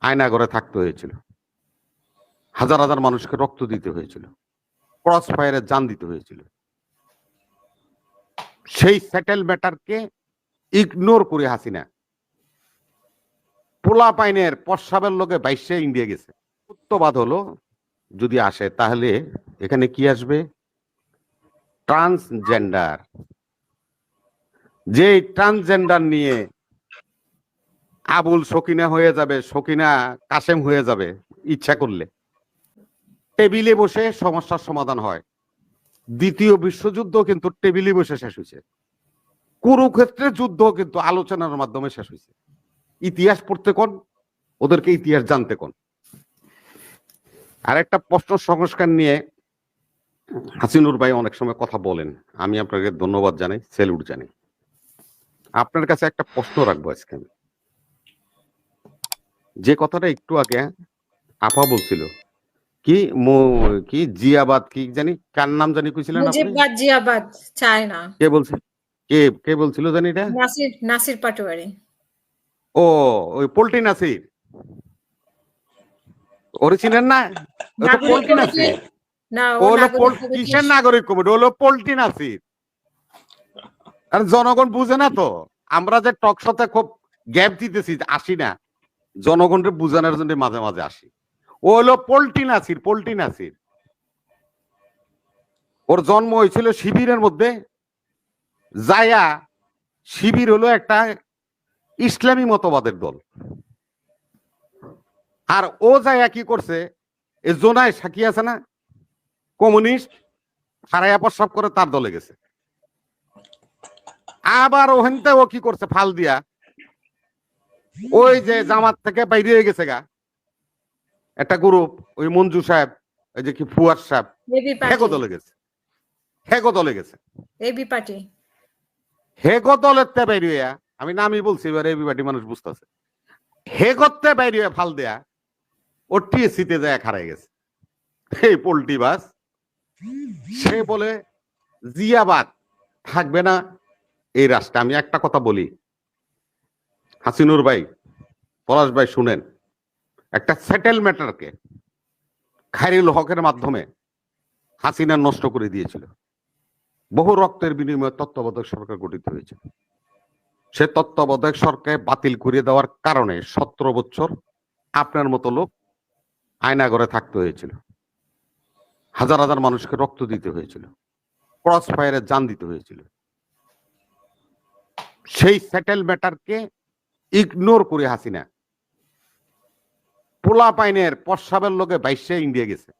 আয়নাগরে থাকতে হয়েছিল। হাজার হাজার মানুষকে রক্ত দিতে হয়েছিল। ক্রস ফায়ারে জান দিতে হয়েছিল। সেই সেটেল ম্যাটারকে ইগনোর করে হাসিনা পোলা পাইনের পশ্চাবের লোকে বাইশে ইন্ডিয়া গেছে। সত্যবাদ হলো, যদি আসে তাহলে এখানে কি আসবে? ট্রান্সজেন্ডার। যে ট্রান্সজেন্ডার নিয়ে আবুল সকিনা হয়ে যাবে, সকিনা কাসেম হয়ে যাবে, ইচ্ছা করলে। টেবিলে বসে সমস্যার সমাধান হয়। দ্বিতীয় বিশ্বযুদ্ধ কিন্তু টেবিলে বসে শেষ হয়েছে। কুরুক্ষেত্রের যুদ্ধ কিন্তু আলোচনার মাধ্যমে শেষ হয়েছে। ইতিহাস পড়তে কোন, ওদেরকে ইতিহাস জানতে কোন। আর একটা প্রশ্ন সংস্কার নিয়ে হাসিনুর ভাই অনেক সময় কথা বলেন। আমি আপনাকে ধন্যবাদ জানাই, সেলুট জানাই। আপনার কাছে একটা প্রশ্ন রাখব আজকে আমি। যে কথাটা একটু আগে আপা বলছিল কি মো- কি জিয়াবাদ কি জানি কার নাম জানি কইছিলেন মুজিবাদ জিয়াবাদ চায় না। কে বলছে কে কে বলছিল জানি এটা? নাসির নাসির পাটোয়ারি। ও ওই পোল্ট্রি নাসির। ওরে চিনেন না? কমিটি- নাসির। না ও হলো কিসের নাগরিক কমিটি? হলো পোল্ট্রি নাসির। আর জনগণ বুঝে না তো। আমরা যে টক শোতে খুব গ্যাপ দিতেছি আসি না। জনগণকে বুঝানোর জন্য মাঝে মাঝে আসি। ও হলো পোল্ট্রি নাসির পোল্ট্রি নাসির। ওর জন্ম হয়েছিল শিবিরের মধ্যে। জায়া শিবির হলো একটা ইসলামী মতবাদের দল। আর ও জায়া কি করছে, এ জোনায় সাক্ষী আছে না, কমিউনিস্ট হারাইয়া প্রস্রাব করে তার দলে গেছে। আবার ওখানতে ও কি করছে ফাল দিয়া ওই যে জামাত থেকে বাইরে হয়ে গেছে গা। একটা গ্রুপ ওই মঞ্জু সাহেব ওই যে কি ফুয়ার সাহেব এবি হেগো দলে গেছে। হেগো দলে গেছে। AB party. হেগো দলের তে বাইরে হইয়া আমি নামই বলছি এবার এবিবাটি মানুষ বুঝতেছে। হেগতে বাইরে হইয়া ফাল দেয়া ও টিএসিতে যায় খারাই গেছে। এই পোল্ট্রি বাস সে বলে জিয়াবাদ থাকবে না। এই রাষ্ট্রে আমি একটা কথা বলি হাসিনুর ভাই, পলাশ ভাই শুনেন, একটা সেটেল ম্যাটারকে খাইরুল হকের মাধ্যমে হাসিনা নষ্ট করে দিয়েছিল। বহু রক্তের বিনিময়ে তত্ত্বাবধায়ক সরকার গঠিত হয়েছে। সে তত্ত্বাবধায়ক সরকার বাতিল করে দেওয়ার কারণে সতেরো বছর আপনার মতো লোক আয়নাগরে থাকতে হয়েছিল। হাজার হাজার মানুষকে রক্ত দিতে হয়েছিল। ক্রস ফায়ারে জান দিতে হয়েছিল। সেই সেটেল ম্যাটারকে ইগনোর করে হাসিনা। পোলা পাইনের প্রস্রাবের লোকে বাইশে ইন্ডিয়া গেছে।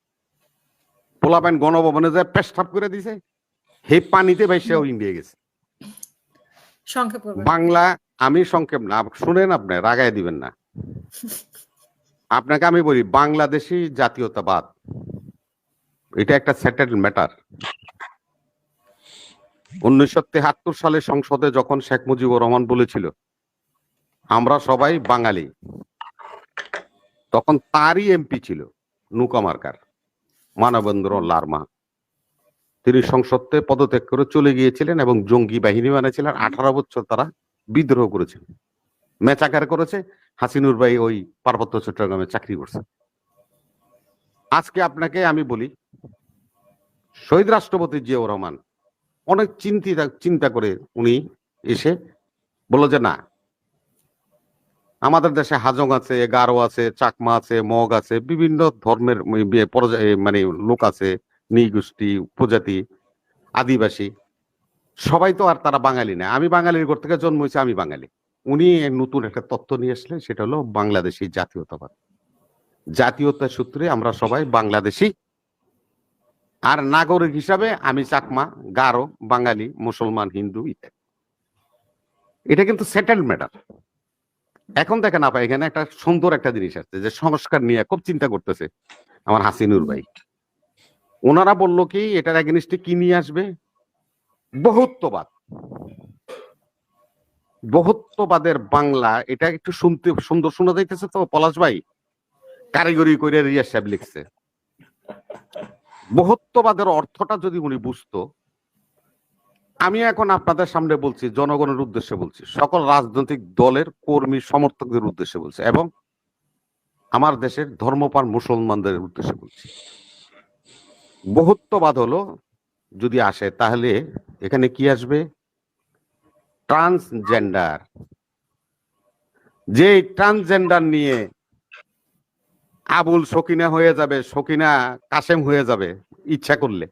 পোলা পাইন গণভবনে যে পেশাব করে দিছে হে পানিতে বাইশেও ইন্ডিয়া গেছে। বাংলা আমি সংক্ষেপ না শুনেন আপনি রাগায় দিবেন না। আপনাকে আমি বলি বাংলাদেশি জাতীয়তাবাদ এটা একটা সেটেল ম্যাটার। উনিশশো তেহাত্তর সালে সংসদে যখন শেখ মুজিবুর রহমান বলেছিল আমরা সবাই বাঙালি। তখন তারই এমপি ছিল নৌকা মার্কার, মানবেন্দ্র লারমা। তিনি সংসদে পদত্যাগ করে চলে গিয়েছিলেন এবং জঙ্গি বাহিনী বানিয়েছিলেন। আঠারো বছর তারা বিদ্রোহ করেছেন মেচাকার করেছে। হাসিনুর ভাই ওই পার্বত্য চট্টগ্রামে চাকরি করছে। আজকে আপনাকে আমি বলি, শহীদ রাষ্ট্রপতি জিয়াউর রহমান অনেক চিন্তিত, চিন্তা করে উনি এসে বলল যে না আমাদের দেশে হাজং আছে, গারো আছে, চাকমা আছে, মগ আছে, বিভিন্ন ধর্মের মানে লোক আছে, নৃগোষ্ঠী উপজাতি আদিবাসী। সবাই তো আর তারা বাঙালি না। আমি বাঙালির ঘর থেকে জন্ম হয়েছে, আমি বাঙালি। উনি নতুন একটা তত্ত্ব নিয়ে আসলেন সেটা হলো বাংলাদেশি জাতীয়তাবাদ। জাতীয়তা সূত্রে আমরা সবাই বাংলাদেশি। আর নাগরিক হিসাবে আমি চাকমা, গারো, বাঙালি, মুসলমান, হিন্দু, ইত্যাদি। এটা কিন্তু সেটেল ম্যাটার এখন দেখেন আপা, এখানে একটা সুন্দর একটা জিনিস আসছে যে সংস্কার নিয়ে খুব চিন্তা করতেছে আমার হাসিনুর ভাই। ওনারা বলল কি, এটার এগেনিস্টে কি নিয়ে আসবে? বহুত্ববাদ। বহুত্ববাদের বাংলা, এটা একটু শুনতে সুন্দর শোনা যাইতেছে তো, পলাশ ভাই? কারিগরি করে রিয়া সাহেব লিখছে। বহুত্ববাদের অর্থটা যদি উনি বুঝতো আমি এখন আপনাদের সামনে বলছি, জনগণের উদ্দেশ্যে বলছি, সকল রাজনৈতিক দলের কর্মী সমর্থকদের উদ্দেশ্যে বলছি এবং আমার দেশের ধর্মপান মুসলমানদের উদ্দেশ্যে বলছি। বহুত্ববাদ হলো যদি আসে, তাহলে এখানে কি আসবে? ট্রান্সজেন্ডার। যে ট্রান্সজেন্ডার নিয়ে আবুল সকিনা হয়ে যাবে, সকিনা কাসেম হয়ে যাবে, ইচ্ছা করলে।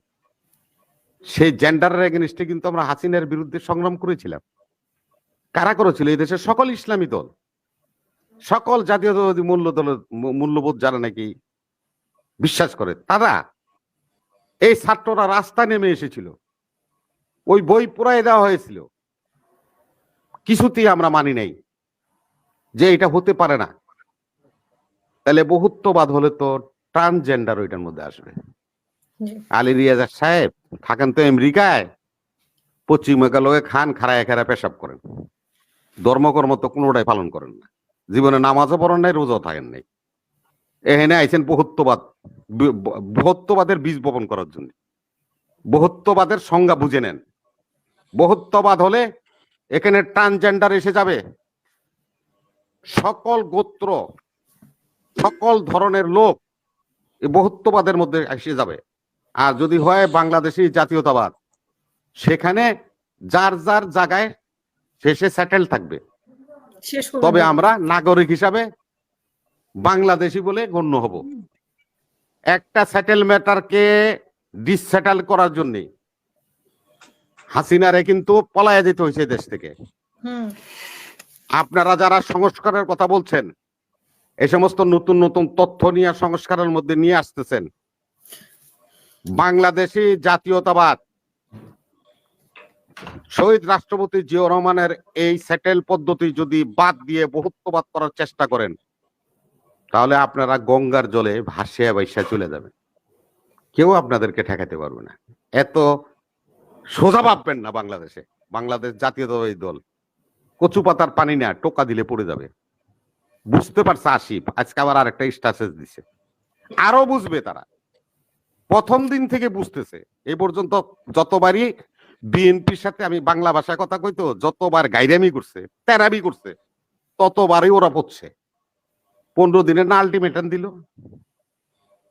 সেই জেন্ডারের এগেনিস্টে কিন্তু আমরা হাসিনের বিরুদ্ধে সংগ্রাম করেছিলাম। কারা করেছিল? এই দেশের সকল ইসলামী দল। সকল জাতীয়তাবাদী মূল্য দল মূল্যবোধ যারা নাকি বিশ্বাস করে, তারা এই ছাত্ররা রাস্তা নেমে এসেছিল। ওই বই পুরাই দেওয়া হয়েছিল। কিছুতেই আমরা মানি নাই যে এটা হতে পারে না। তাহলে বহুত্ববাদ হলে তো ট্রান্সজেন্ডার ওইটার মধ্যে আসবে। আলী রিয়াজার সাহেব থাকেন তো আমেরিকায়। পশ্চিমবঙ্গের লোকে খান খারায় খারা পেশাব করেন। ধর্মকর্ম তো কোনোটাই পালন করেন না। জীবনে নামাজও পড়েন নাই, রোজাও থাকেন নাই। এখানে আইছেন বহুত্ববাদ বহুত্ববাদের বীজ বপন করার জন্য। বহুত্ববাদের সংজ্ঞা বুঝে নেন। বহুত্ববাদ হলে এখানে ট্রান্সজেন্ডার এসে যাবে। সকল গোত্র, সকল ধরনের লোক এই বহুত্ববাদের মধ্যে এসে যাবে। আর যদি হয় বাংলাদেশি জাতীয়তাবাদ সেখানে যার যার জায়গায় শেষে সেটেল থাকবে। তবে আমরা নাগরিক হিসাবে বাংলাদেশি বলে গণ্য হব। একটা সেটেল ম্যাটারকে ডিসসেটেল করার জন্য হাসিনারে কিন্তু পলায়া যেতে হয়েছে দেশ থেকে। আপনারা যারা সংস্কারের কথা বলছেন এই সমস্ত নতুন নতুন তথ্য নিয়ে সংস্কারের মধ্যে নিয়ে আসতেছেন বাংলাদেশি জাতীয়তাবাদ। শহীদ রাষ্ট্রপতি জিয়াউর রহমানের এই সেটেল পদ্ধতি যদি বাদ দিয়ে বহুত্ববাদ করার চেষ্টা করেন, তাহলে আপনারা গঙ্গার জলে ভাসিয়া বাইসা চলে যাবেন। কেউ আপনাদেরকে ঠেকাতে পারবে না। এত সোজা ভাববেন না বাংলাদেশে। বাংলাদেশ জাতীয়তাবাদী দল। কচু পাতার পানি না, টোকা দিলে পড়ে যাবে। বুঝতে পারছে আসিফ, আজকে আবার আরেকটা স্টাসেস দিছে। আরও বুঝবে তারা। প্রথম দিন থেকে বুঝতেছে। এই পর্যন্ত যতবারই বিএনপির সাথে আমি বাংলা ভাষায় কথা কইতো যতবার গাইরামি করছে তেরামি করছে ততবারই ওরা পড়ছে পনেরো দিনের না আলটিমেটাম দিল।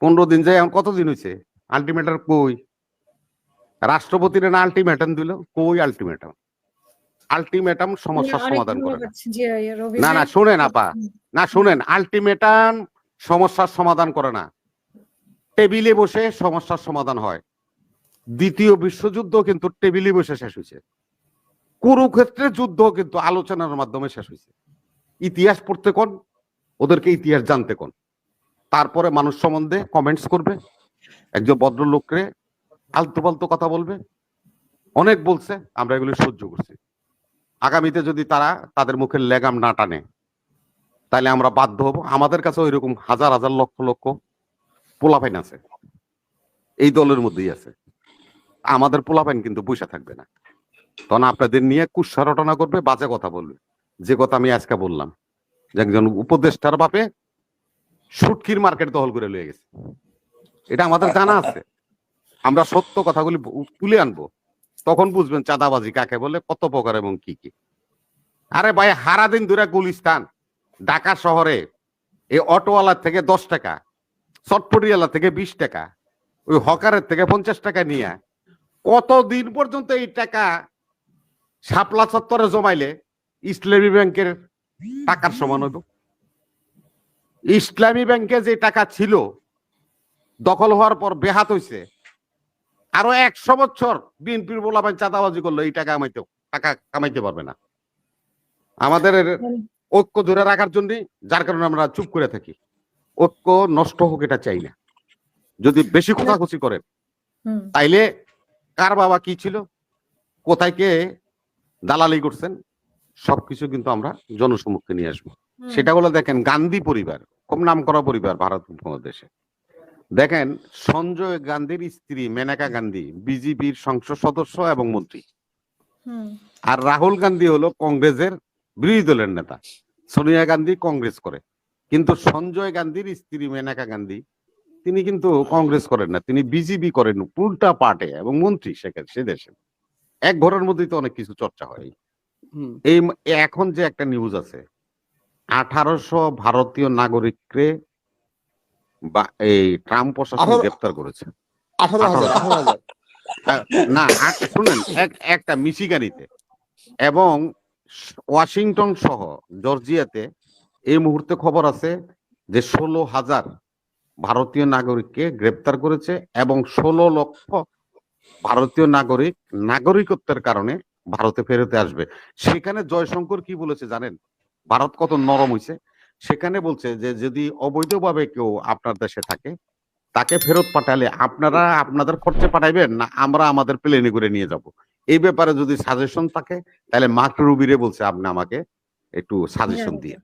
পনেরো দিন যায় এখন কতদিন হয়েছে আলটিমেটাম কই? রাষ্ট্রপতির না আলটিমেটাম দিল? কই আলটিমেটাম আলটিমেটাম সমস্যার সমাধান করে। না। না। শুনেন আপা না শুনেন আলটিমেটাম সমস্যার সমাধান করে না। টেবিলে বসে সমস্যার সমাধান হয়। দ্বিতীয় বিশ্বযুদ্ধ কিন্তু টেবিলে বসে শেষ হয়েছে। কুরুক্ষেত্রের যুদ্ধ কিন্তু আলোচনার মাধ্যমে শেষ হয়েছে। ইতিহাস পড়তে কোন, ওদেরকে ইতিহাস জানতে কোন। তারপরে মানুষ সম্বন্ধে কমেন্টস করবে। একজন ভদ্রলোককে আলতু পালতু কথা বলবে। অনেক বলছে, আমরা এগুলো সহ্য করছি। আগামীতে যদি তারা তাদের মুখের লেগাম না টানে, তাহলে আমরা বাধ্য হব। আমাদের কাছে ওই রকম হাজার হাজার লক্ষ লক্ষ পোলাপাইন আছে। এই দলের মধ্যেই আছে। আমাদের পোলাপাইন কিন্তু পয়সা থাকবে না। তখন আপনাদের নিয়ে কুৎসা রটনা করবে, বাজে কথা বলবে। যে কথা আমি আজকে বললাম। যে একজন উপদেষ্টার বাপে সুটকির মার্কেট দখল করে লয়ে গেছে। এটা আমাদের জানা আছে। আমরা সত্য কথাগুলি তুলে আনব। তখন বুঝবেন চাঁদাবাজি কাকে বলে, কত প্রকার এবং কি কি। আরে ভাই হারা দিন ধরে গুলিস্তান, ঢাকা শহরে এই অটোওয়ালার থেকে দশ টাকা। চটপটিওয়ালা থেকে বিশ টাকা ওই হকারের থেকে পঞ্চাশ টাকা নিয়ে কতদিন পর্যন্ত এই টাকা শাপলা চত্বরে জমাইলে ইসলামী ব্যাংকের টাকার সমান হইব? ইসলামী ব্যাংকে যে টাকা ছিল দখল হওয়ার পর বেহাত হইছে আরও একশো বছর বিএনপির বলাবেন চাঁদাবাজি করল এই টাকা কামাইতে টাকা কামাইতে পারবে না। আমাদের ঐক্য ধরে রাখার জন্য যার কারণে আমরা চুপ করে থাকি। ঐক্য নষ্ট হোক এটা চাই না যদি বেশি খোঁচাখুচি করেন তাইলে কার বাবা কি ছিল? কোথায় কে দালালি করছেন? সবকিছু কিন্তু আমরা জনসমক্ষে নিয়ে আসব। সেটা হলো দেখেন গান্ধী পরিবার খুব নাম করা পরিবার ভারত উপমহাদেশে দেখেন সঞ্জয় গান্ধীর স্ত্রী মেনকা গান্ধী বিজেপির সংসদ সদস্য এবং মন্ত্রী। আর রাহুল গান্ধী হলো কংগ্রেসের বিরোধী দলের নেতা। সোনিয়া গান্ধী কংগ্রেস করে। কিন্তু সঞ্জয় গান্ধীর স্ত্রী মেনকা গান্ধী তিনি কিন্তু কংগ্রেস করেন না তিনি বিজেপি করেন উল্টা পার্টে এবং মন্ত্রী সেখানে সে দেশে। এক ঘরের মধ্যেই তো অনেক কিছু চর্চা হয়। এই এখন যে একটা নিউজ আছে আঠারোশো ভারতীয় নাগরিককে বা এই ট্রাম্প প্রশাসন গ্রেপ্তার করেছে। না শুনেন এক- একটা মিশিগানিতে এবং ওয়াশিংটন সহ জর্জিয়াতে এই মুহূর্তে খবর আছে যে ষোলো হাজার ভারতীয় নাগরিককে গ্রেপ্তার করেছে এবং ষোলো লক্ষ ভারতীয় নাগরিক নাগরিকত্বের কারণে ভারতে ফেরতে আসবে। সেখানে জয়শঙ্কর কি বলেছে জানেন? ভারত কত নরম হয়েছে সেখানে বলছে যে যদি অবৈধভাবে কেউ আপনার দেশে থাকে তাকে ফেরত পাঠালে আপনারা আপনাদের খরচে পাঠাইবেন না আমরা আমাদের প্লেনে করে নিয়ে যাব। এই ব্যাপারে যদি সাজেশন থাকে তাহলে মার্ক রুবিরে বলছে আপনি আমাকে একটু সাজেশন দিয়ে।